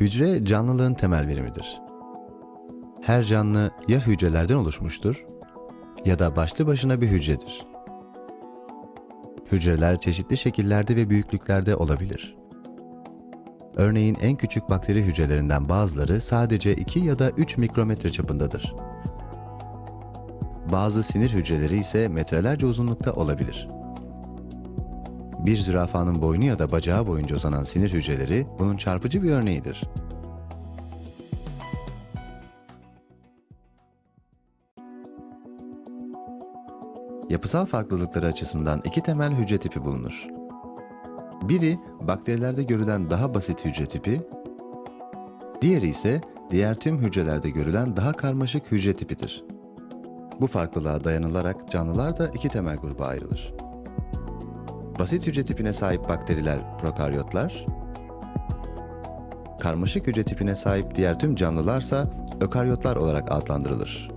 Hücre canlılığın temel birimidir. Her canlı ya hücrelerden oluşmuştur ya da başlı başına bir hücredir. Hücreler çeşitli şekillerde ve büyüklüklerde olabilir. Örneğin en küçük bakteri hücrelerinden bazıları sadece 2 ya da 3 mikrometre çapındadır. Bazı sinir hücreleri ise metrelerce uzunlukta olabilir. Bir zürafanın boynu ya da bacağı boyunca uzanan sinir hücreleri bunun çarpıcı bir örneğidir. Yapısal farklılıkları açısından iki temel hücre tipi bulunur. Biri bakterilerde görülen daha basit hücre tipi, diğeri ise diğer tüm hücrelerde görülen daha karmaşık hücre tipidir. Bu farklılığa dayanılarak canlılar da iki temel gruba ayrılır. Basit hücre tipine sahip bakteriler prokaryotlar, karmaşık hücre tipine sahip diğer tüm canlılarsa ökaryotlar olarak adlandırılır.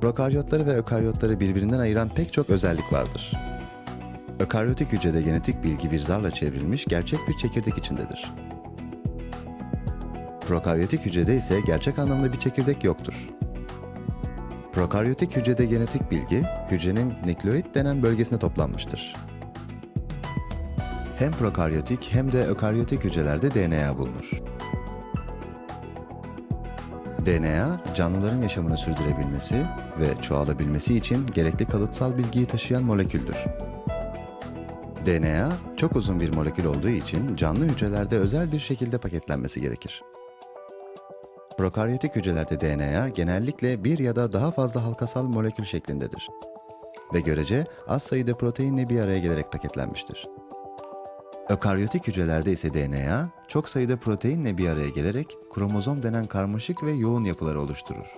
Prokaryotları ve ökaryotları birbirinden ayıran pek çok özellik vardır. Ökaryotik hücrede genetik bilgi bir zarla çevrilmiş gerçek bir çekirdek içindedir. Prokaryotik hücrede ise gerçek anlamda bir çekirdek yoktur. Prokaryotik hücrede genetik bilgi, hücrenin nükleoid denen bölgesinde toplanmıştır. Hem prokaryotik hem de ökaryotik hücrelerde DNA bulunur. DNA, canlıların yaşamını sürdürebilmesi ve çoğalabilmesi için gerekli kalıtsal bilgiyi taşıyan moleküldür. DNA, çok uzun bir molekül olduğu için canlı hücrelerde özel bir şekilde paketlenmesi gerekir. Prokaryotik hücrelerde DNA genellikle bir ya da daha fazla halkasal molekül şeklindedir ve görece az sayıda proteinle bir araya gelerek paketlenmiştir. Ökaryotik hücrelerde ise DNA çok sayıda proteinle bir araya gelerek kromozom denen karmaşık ve yoğun yapıları oluşturur.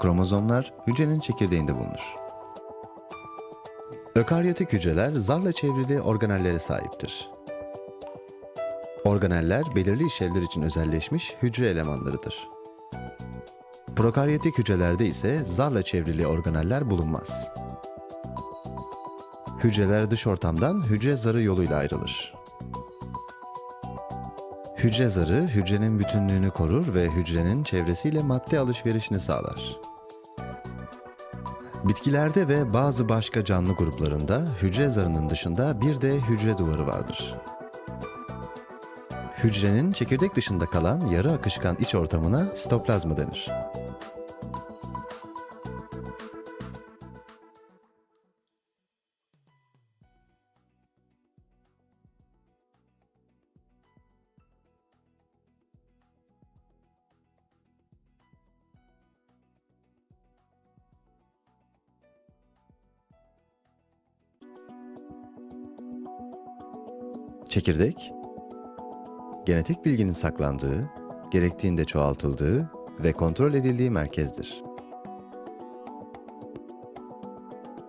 Kromozomlar hücrenin çekirdeğinde bulunur. Ökaryotik hücreler zarla çevrili organellere sahiptir. Organeller belirli işlevler için özelleşmiş hücre elemanlarıdır. Prokaryotik hücrelerde ise zarla çevrili organeller bulunmaz. Hücreler dış ortamdan hücre zarı yoluyla ayrılır. Hücre zarı hücrenin bütünlüğünü korur ve hücrenin çevresiyle madde alışverişini sağlar. Bitkilerde ve bazı başka canlı gruplarında hücre zarının dışında bir de hücre duvarı vardır. Hücrenin çekirdek dışında kalan yarı akışkan iç ortamına sitoplazma denir. Çekirdek, genetik bilginin saklandığı, gerektiğinde çoğaltıldığı ve kontrol edildiği merkezdir.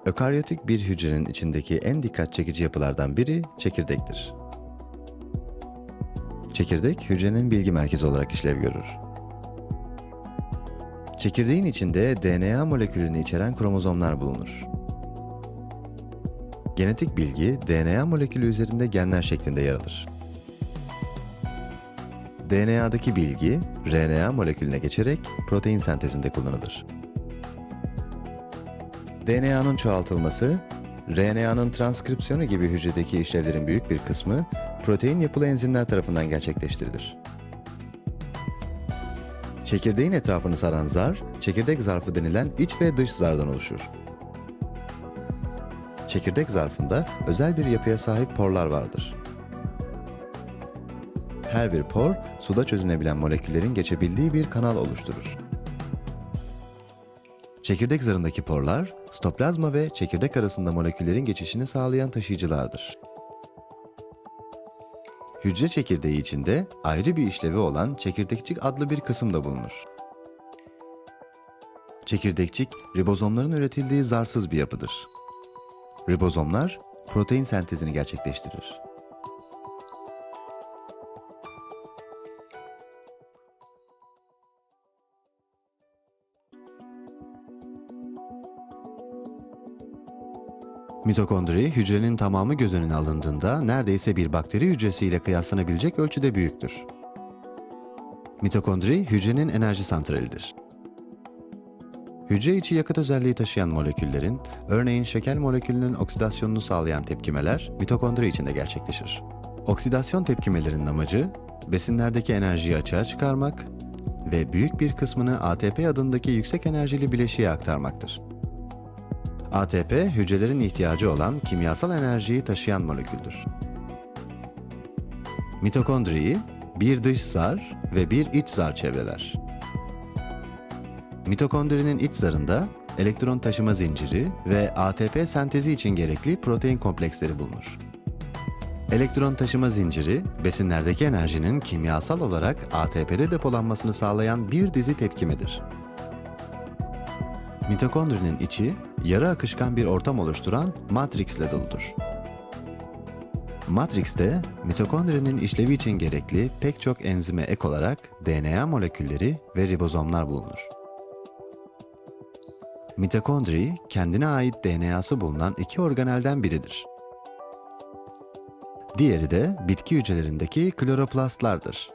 Ökaryotik bir hücrenin içindeki en dikkat çekici yapılardan biri çekirdektir. Çekirdek hücrenin bilgi merkezi olarak işlev görür. Çekirdeğin içinde DNA molekülünü içeren kromozomlar bulunur. Genetik bilgi DNA molekülü üzerinde genler şeklinde yer alır. DNA'daki bilgi RNA molekülüne geçerek protein sentezinde kullanılır. DNA'nın çoğaltılması, RNA'nın transkripsiyonu gibi hücredeki işlevlerin büyük bir kısmı protein yapılı enzimler tarafından gerçekleştirilir. Çekirdeğin etrafını saran zar, çekirdek zarfı denilen iç ve dış zardan oluşur. Çekirdek zarfında özel bir yapıya sahip porlar vardır. Her bir por, suda çözünebilen moleküllerin geçebildiği bir kanal oluşturur. Çekirdek zarındaki porlar, stoplazma ve çekirdek arasında moleküllerin geçişini sağlayan taşıyıcılardır. Hücre çekirdeği içinde ayrı bir işlevi olan çekirdekçik adlı bir kısım da bulunur. Çekirdekçik, ribozomların üretildiği zarsız bir yapıdır. Ribozomlar protein sentezini gerçekleştirir. Mitokondri, hücrenin tamamı göz önüne alındığında neredeyse bir bakteri hücresiyle kıyaslanabilecek ölçüde büyüktür. Mitokondri, hücrenin enerji santralidir. Hücre içi yakıt özelliği taşıyan moleküllerin, örneğin şeker molekülünün oksidasyonunu sağlayan tepkimeler mitokondri içinde gerçekleşir. Oksidasyon tepkimelerinin amacı, besinlerdeki enerjiyi açığa çıkarmak ve büyük bir kısmını ATP adındaki yüksek enerjili bileşiğe aktarmaktır. ATP, hücrelerin ihtiyacı olan kimyasal enerjiyi taşıyan moleküldür. Mitokondriyi bir dış zar ve bir iç zar çevreler. Mitokondrinin iç zarında elektron taşıma zinciri ve ATP sentezi için gerekli protein kompleksleri bulunur. Elektron taşıma zinciri, besinlerdeki enerjinin kimyasal olarak ATP'de depolanmasını sağlayan bir dizi tepkimedir. Mitokondrinin içi, yarı akışkan bir ortam oluşturan matrixle doludur. Matrix'te mitokondrinin işlevi için gerekli pek çok enzime ek olarak DNA molekülleri ve ribozomlar bulunur. Mitokondri, kendine ait DNA'sı bulunan iki organelden biridir. Diğeri de bitki hücrelerindeki kloroplastlardır.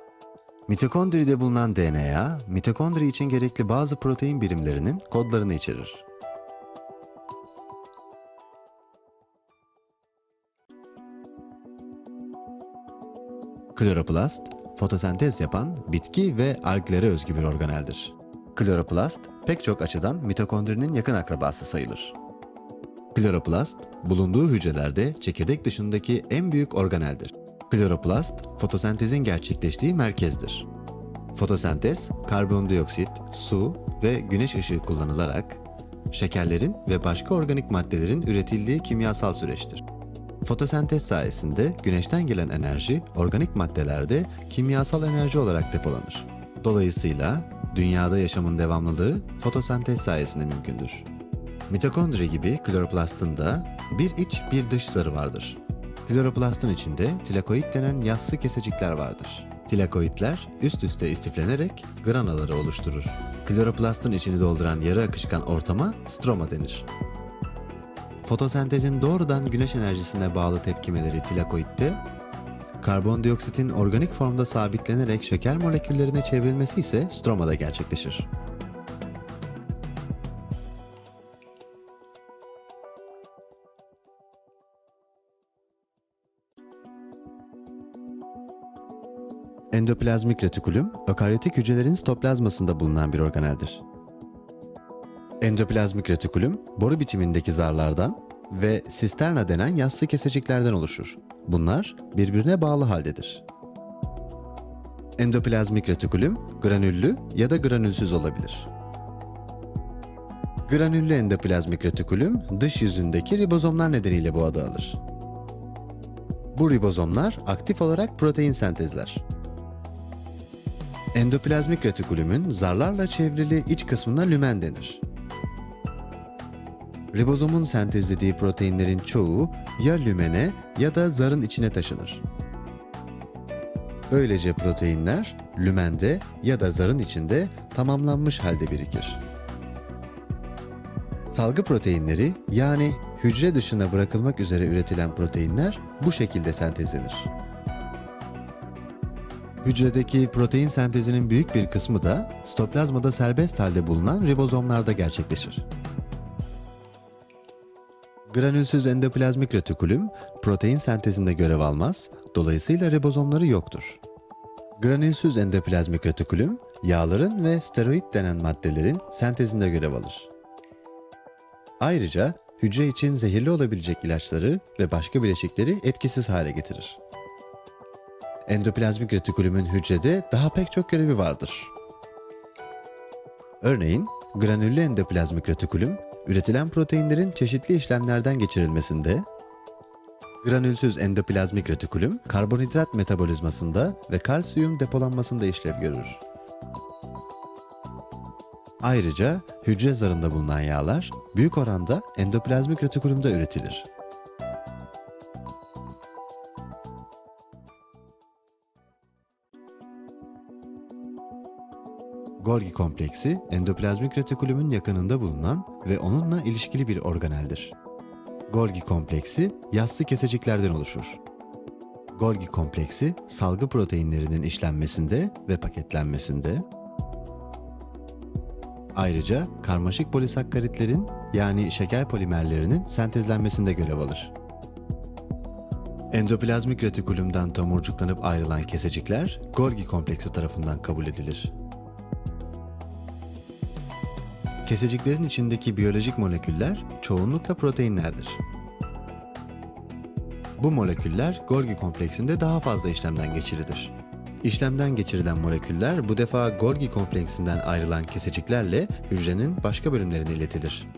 Mitokondride bulunan DNA, mitokondri için gerekli bazı protein birimlerinin kodlarını içerir. Kloroplast, fotosentez yapan bitki ve alglere özgü bir organeldir. Kloroplast, pek çok açıdan mitokondrinin yakın akrabası sayılır. Kloroplast, bulunduğu hücrelerde çekirdek dışındaki en büyük organeldir. Kloroplast, fotosentezin gerçekleştiği merkezdir. Fotosentez, karbondioksit, su ve güneş ışığı kullanılarak şekerlerin ve başka organik maddelerin üretildiği kimyasal süreçtir. Fotosentez sayesinde güneşten gelen enerji organik maddelerde kimyasal enerji olarak depolanır. Dolayısıyla dünyada yaşamın devamlılığı fotosentez sayesinde mümkündür. Mitokondri gibi kloroplastın da bir iç bir dış zarı vardır. Kloroplastın içinde tilakoid denen yassı kesecikler vardır. Tilakoidler üst üste istiflenerek granaları oluşturur. Kloroplastın içini dolduran yarı akışkan ortama stroma denir. Fotosentezin doğrudan güneş enerjisine bağlı tepkimeleri tilakoidde, karbondioksitin organik formda sabitlenerek şeker moleküllerine çevrilmesi ise stromada gerçekleşir. Endoplazmik retikulum, ökaryotik hücrelerin sitoplazmasında bulunan bir organeldir. Endoplazmik retikulum, boru biçimindeki zarlardan ve sisterna denen yassı keseciklerden oluşur. Bunlar birbirine bağlı haldedir. Endoplazmik retikulum granüllü ya da granülsüz olabilir. Granüllü endoplazmik retikulum dış yüzündeki ribozomlar nedeniyle bu adı alır. Bu ribozomlar aktif olarak protein sentezler. Endoplazmik retikulumun zarlarla çevrili iç kısmına lümen denir. Ribozomun sentezlediği proteinlerin çoğu ya lümene ya da zarın içine taşınır. Böylece proteinler lümende ya da zarın içinde tamamlanmış halde birikir. Salgı proteinleri yani hücre dışına bırakılmak üzere üretilen proteinler bu şekilde sentezlenir. Hücredeki protein sentezinin büyük bir kısmı da stoplazmada serbest halde bulunan ribozomlarda gerçekleşir. Granülsüz endoplazmik retikulum protein sentezinde görev almaz, dolayısıyla ribozomları yoktur. Granülsüz endoplazmik retikulum, yağların ve steroid denen maddelerin sentezinde görev alır. Ayrıca hücre için zehirli olabilecek ilaçları ve başka bileşikleri etkisiz hale getirir. Endoplazmik retikulumun hücrede daha pek çok görevi vardır. Örneğin, granüllü endoplazmik retikulum, üretilen proteinlerin çeşitli işlemlerden geçirilmesinde, granülsüz endoplazmik retikulum, karbonhidrat metabolizmasında ve kalsiyum depolanmasında işlev görür. Ayrıca hücre zarında bulunan yağlar büyük oranda endoplazmik retikulumda üretilir. Golgi kompleksi endoplazmik retikulumun yakınında bulunan ve onunla ilişkili bir organeldir. Golgi kompleksi yassı keseciklerden oluşur. Golgi kompleksi salgı proteinlerinin işlenmesinde ve paketlenmesinde, ayrıca karmaşık polisakkaritlerin yani şeker polimerlerinin sentezlenmesinde görev alır. Endoplazmik retikulumdan tomurcuklanıp ayrılan kesecikler Golgi kompleksi tarafından kabul edilir. Keseciklerin içindeki biyolojik moleküller çoğunlukla proteinlerdir. Bu moleküller Golgi kompleksinde daha fazla işlemden geçirilir. İşlemden geçirilen moleküller bu defa Golgi kompleksinden ayrılan keseciklerle hücrenin başka bölümlerine iletilir.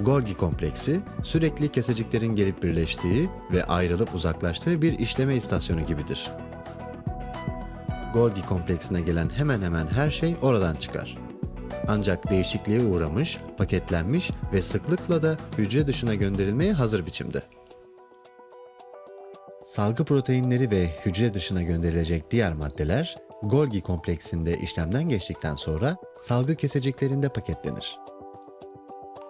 Golgi kompleksi sürekli keseciklerin gelip birleştiği ve ayrılıp uzaklaştığı bir işleme istasyonu gibidir. Golgi kompleksine gelen hemen hemen her şey oradan çıkar. Ancak değişikliğe uğramış, paketlenmiş ve sıklıkla da hücre dışına gönderilmeye hazır biçimde. Salgı proteinleri ve hücre dışına gönderilecek diğer maddeler Golgi kompleksinde işlemden geçtikten sonra salgı keseciklerinde paketlenir.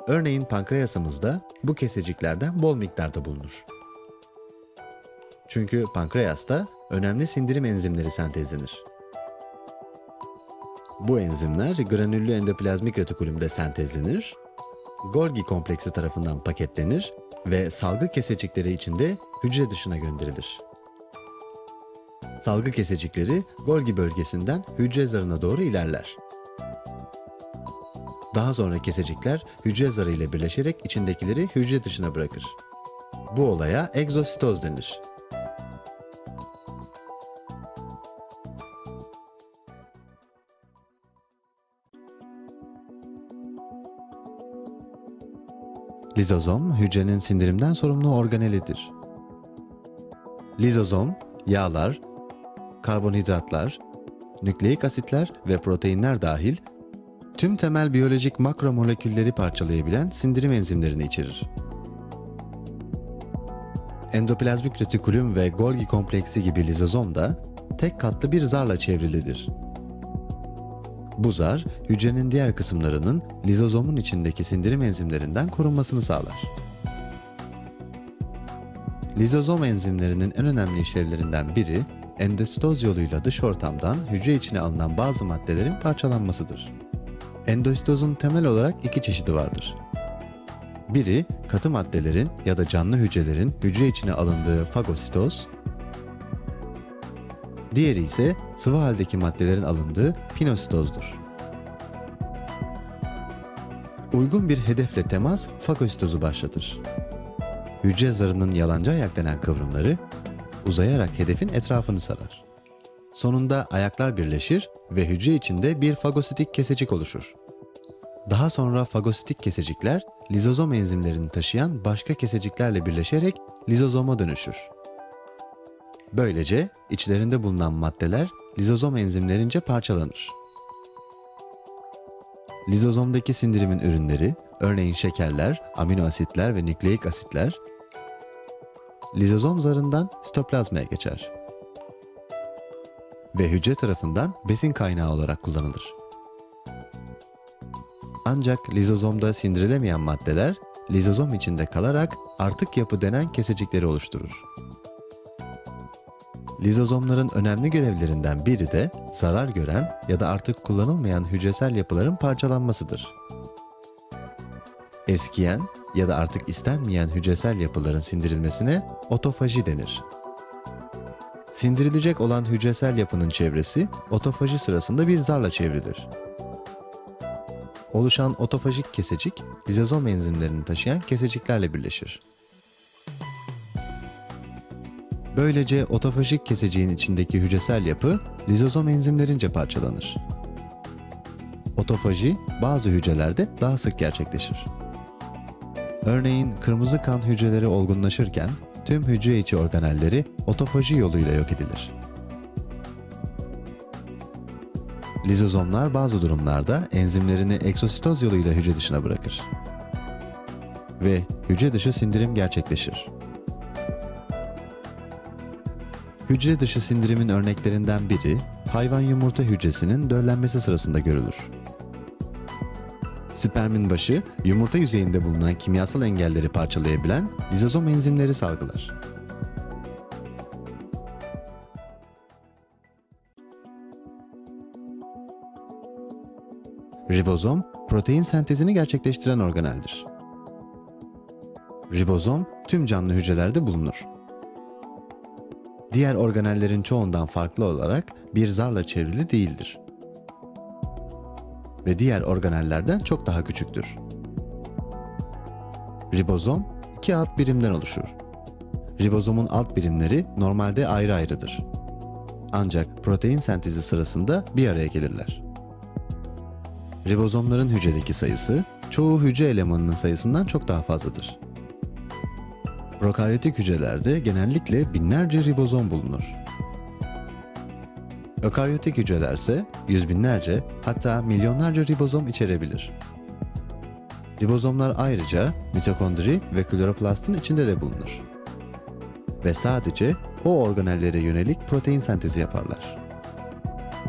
Örneğin pankreasımızda bu keseciklerden bol miktarda bulunur. Çünkü pankreasta önemli sindirim enzimleri sentezlenir. Bu enzimler granüllü endoplazmik retikulumda sentezlenir, Golgi kompleksi tarafından paketlenir ve salgı kesecikleri içinde hücre dışına gönderilir. Salgı kesecikleri Golgi bölgesinden hücre zarına doğru ilerler. Daha sonra kesecikler hücre zarı ile birleşerek içindekileri hücre dışına bırakır. Bu olaya egzositoz denir. Lizozom hücrenin sindirimden sorumlu organelidir. Lizozom, yağlar, karbonhidratlar, nükleik asitler ve proteinler dahil tüm temel biyolojik makromolekülleri parçalayabilen sindirim enzimlerini içerir. Endoplazmik retikulum ve Golgi kompleksi gibi lizozom da tek katlı bir zarla çevrilidir. Bu zar, hücrenin diğer kısımlarının lizozomun içindeki sindirim enzimlerinden korunmasını sağlar. Lizozom enzimlerinin en önemli işlevlerinden biri, endositoz yoluyla dış ortamdan hücre içine alınan bazı maddelerin parçalanmasıdır. Endositozun temel olarak iki çeşidi vardır. Biri, katı maddelerin ya da canlı hücrelerin hücre içine alındığı fagositoz, Diğeri ise sıvı haldeki maddelerin alındığı pinositozdur. Uygun bir hedefle temas fagositozu başlatır. Hücre zarının yalancı ayak denen kıvrımları uzayarak hedefin etrafını sarar. Sonunda ayaklar birleşir ve hücre içinde bir fagositik kesecik oluşur. Daha sonra fagositik kesecikler lizozom enzimlerini taşıyan başka keseciklerle birleşerek lizozoma dönüşür. Böylece içlerinde bulunan maddeler lizozom enzimlerince parçalanır. Lizozomdaki sindirimin ürünleri, örneğin şekerler, amino asitler ve nükleik asitler, lizozom zarından sitoplazmaya geçer ve hücre tarafından besin kaynağı olarak kullanılır. Ancak lizozomda sindirilemeyen maddeler lizozom içinde kalarak artık yapı denen kesecikleri oluşturur. Lizozomların önemli görevlerinden biri de zarar gören ya da artık kullanılmayan hücresel yapıların parçalanmasıdır. Eskiyen ya da artık istenmeyen hücresel yapıların sindirilmesine otofaji denir. Sindirilecek olan hücresel yapının çevresi otofaji sırasında bir zarla çevrilir. Oluşan otofajik kesecik, lizozom enzimlerini taşıyan keseciklerle birleşir. Böylece otofajik keseciğin içindeki hücresel yapı lizozom enzimlerince parçalanır. Otofaji bazı hücrelerde daha sık gerçekleşir. Örneğin kırmızı kan hücreleri olgunlaşırken tüm hücre içi organelleri otofaji yoluyla yok edilir. Lizozomlar bazı durumlarda enzimlerini eksositoz yoluyla hücre dışına bırakır. Ve hücre dışı sindirim gerçekleşir. Hücre dışı sindirimin örneklerinden biri hayvan yumurta hücresinin döllenmesi sırasında görülür. Spermin başı yumurta yüzeyinde bulunan kimyasal engelleri parçalayabilen lizozom enzimleri salgılar. Ribozom, protein sentezini gerçekleştiren organeldir. Ribozom tüm canlı hücrelerde bulunur. Diğer organellerin çoğundan farklı olarak bir zarla çevrili değildir. Ve diğer organellerden çok daha küçüktür. Ribozom iki alt birimden oluşur. Ribozomun alt birimleri normalde ayrı ayrıdır. Ancak protein sentezi sırasında bir araya gelirler. Ribozomların hücredeki sayısı çoğu hücre elemanının sayısından çok daha fazladır. Prokaryotik hücrelerde genellikle binlerce ribozom bulunur. Ökaryotik hücrelerse yüz binlerce hatta milyonlarca ribozom içerebilir. Ribozomlar ayrıca mitokondri ve kloroplastin içinde de bulunur. Ve sadece o organellere yönelik protein sentezi yaparlar.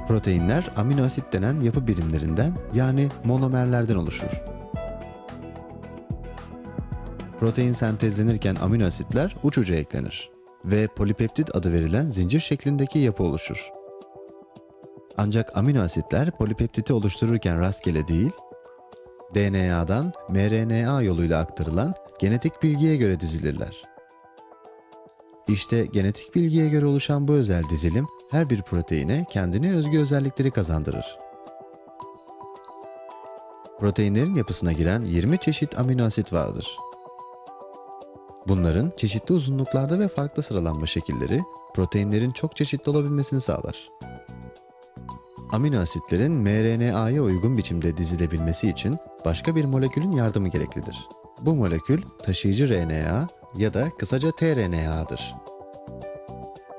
Proteinler amino asit denen yapı birimlerinden yani monomerlerden oluşur. Protein sentezlenirken amino asitler uç uca eklenir ve polipeptit adı verilen zincir şeklindeki yapı oluşur. Ancak amino asitler polipeptiti oluştururken rastgele değil, DNA'dan mRNA yoluyla aktarılan genetik bilgiye göre dizilirler. İşte genetik bilgiye göre oluşan bu özel dizilim her bir proteine kendine özgü özellikleri kazandırır. Proteinlerin yapısına giren 20 çeşit amino asit vardır. Bunların çeşitli uzunluklarda ve farklı sıralanma şekilleri proteinlerin çok çeşitli olabilmesini sağlar. Amino asitlerin mRNA'ya uygun biçimde dizilebilmesi için başka bir molekülün yardımı gereklidir. Bu molekül taşıyıcı RNA ya da kısaca tRNA'dır.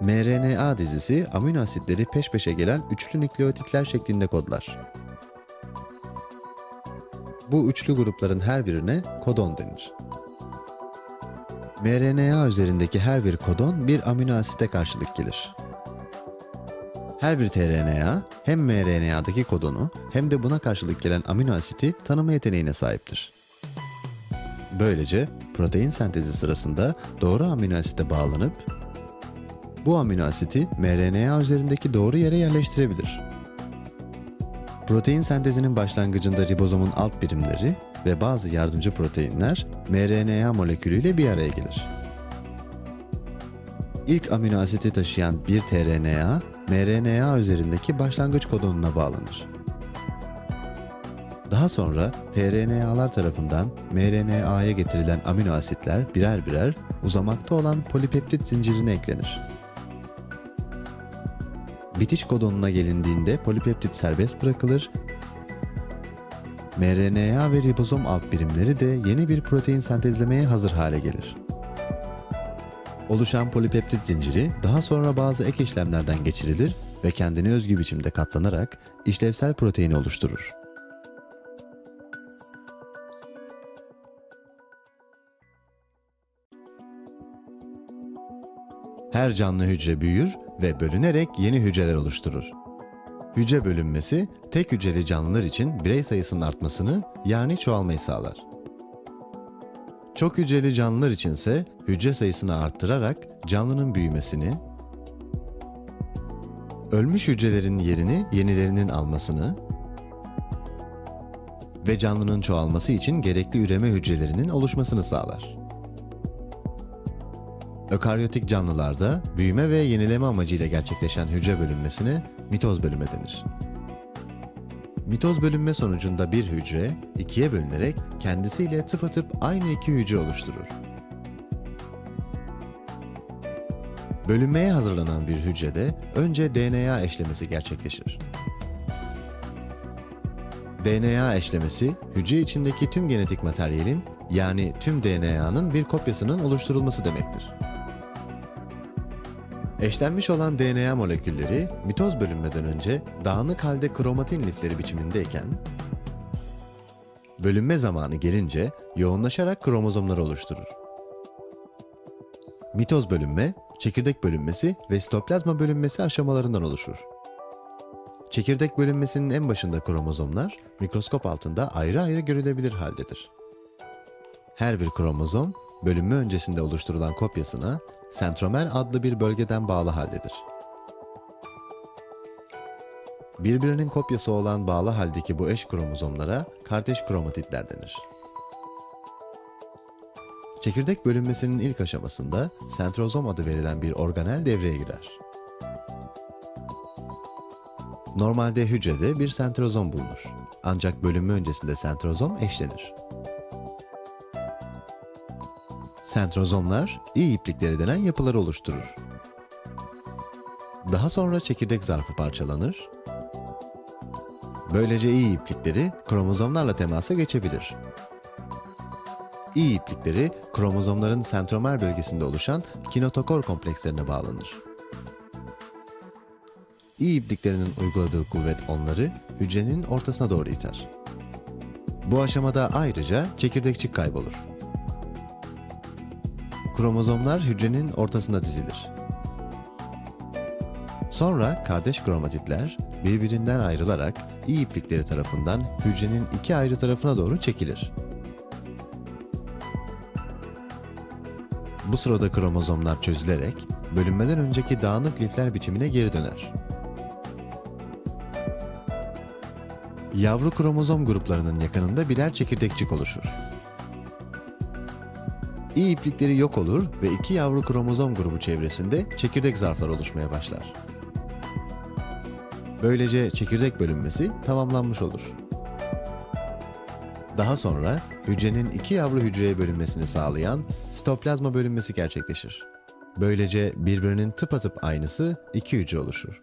mRNA dizisi amino asitleri peş peşe gelen üçlü nükleotitler şeklinde kodlar. Bu üçlü grupların her birine kodon denir. mRNA üzerindeki her bir kodon bir amino asite karşılık gelir. Her bir tRNA hem mRNA'daki kodonu hem de buna karşılık gelen amino asiti tanıma yeteneğine sahiptir. Böylece protein sentezi sırasında doğru amino asite bağlanıp bu amino asiti mRNA üzerindeki doğru yere yerleştirebilir. Protein sentezinin başlangıcında ribozomun alt birimleri ve bazı yardımcı proteinler mRNA molekülüyle bir araya gelir. İlk amino asiti taşıyan bir tRNA, mRNA üzerindeki başlangıç kodonuna bağlanır. Daha sonra tRNA'lar tarafından mRNA'ya getirilen amino asitler birer birer uzamakta olan polipeptit zincirine eklenir. Bitiş kodonuna gelindiğinde polipeptit serbest bırakılır. mRNA ve ribozom alt birimleri de yeni bir protein sentezlemeye hazır hale gelir. Oluşan polipeptit zinciri daha sonra bazı ek işlemlerden geçirilir ve kendine özgü biçimde katlanarak işlevsel proteini oluşturur. Her canlı hücre büyür ve bölünerek yeni hücreler oluşturur. Hücre bölünmesi tek hücreli canlılar için birey sayısının artmasını yani çoğalmayı sağlar. Çok hücreli canlılar içinse hücre sayısını arttırarak canlının büyümesini, ölmüş hücrelerin yerini yenilerinin almasını ve canlının çoğalması için gerekli üreme hücrelerinin oluşmasını sağlar. Ökaryotik canlılarda büyüme ve yenileme amacıyla gerçekleşen hücre bölünmesine mitoz bölünme denir. Mitoz bölünme sonucunda bir hücre ikiye bölünerek kendisiyle tıpatıp aynı iki hücre oluşturur. Bölünmeye hazırlanan bir hücrede önce DNA eşlemesi gerçekleşir. DNA eşlemesi, hücre içindeki tüm genetik materyalin yani tüm DNA'nın bir kopyasının oluşturulması demektir. Eşlenmiş olan DNA molekülleri mitoz bölünmeden önce dağınık halde kromatin lifleri biçimindeyken, bölünme zamanı gelince yoğunlaşarak kromozomları oluşturur. Mitoz bölünme, çekirdek bölünmesi ve sitoplazma bölünmesi aşamalarından oluşur. Çekirdek bölünmesinin en başında kromozomlar mikroskop altında ayrı ayrı görülebilir haldedir. Her bir kromozom bölünme öncesinde oluşturulan kopyasına sentromer adlı bir bölgeden bağlı haldedir. Birbirinin kopyası olan bağlı haldeki bu eş kromozomlara kardeş kromatitler denir. Çekirdek bölünmesinin ilk aşamasında sentrozom adı verilen bir organel devreye girer. Normalde hücrede bir sentrozom bulunur. Ancak bölünme öncesinde sentrozom eşlenir. Sentrozomlar iyi iplikleri denen yapıları oluşturur. Daha sonra çekirdek zarfı parçalanır. Böylece iyi iplikleri kromozomlarla temasa geçebilir. İyi iplikleri kromozomların sentromer bölgesinde oluşan kinotokor komplekslerine bağlanır. İyi ipliklerinin uyguladığı kuvvet onları hücrenin ortasına doğru iter. Bu aşamada ayrıca çekirdekçik kaybolur. Kromozomlar hücrenin ortasında dizilir. Sonra kardeş kromatitler birbirinden ayrılarak iyi iplikleri tarafından hücrenin iki ayrı tarafına doğru çekilir. Bu sırada kromozomlar çözülerek bölünmeden önceki dağınık lifler biçimine geri döner. Yavru kromozom gruplarının yakınında birer çekirdekçik oluşur. İyi iplikleri yok olur ve iki yavru kromozom grubu çevresinde çekirdek zarflar oluşmaya başlar. Böylece çekirdek bölünmesi tamamlanmış olur. Daha sonra hücrenin iki yavru hücreye bölünmesini sağlayan sitoplazma bölünmesi gerçekleşir. Böylece birbirinin tıpatıp aynısı iki hücre oluşur.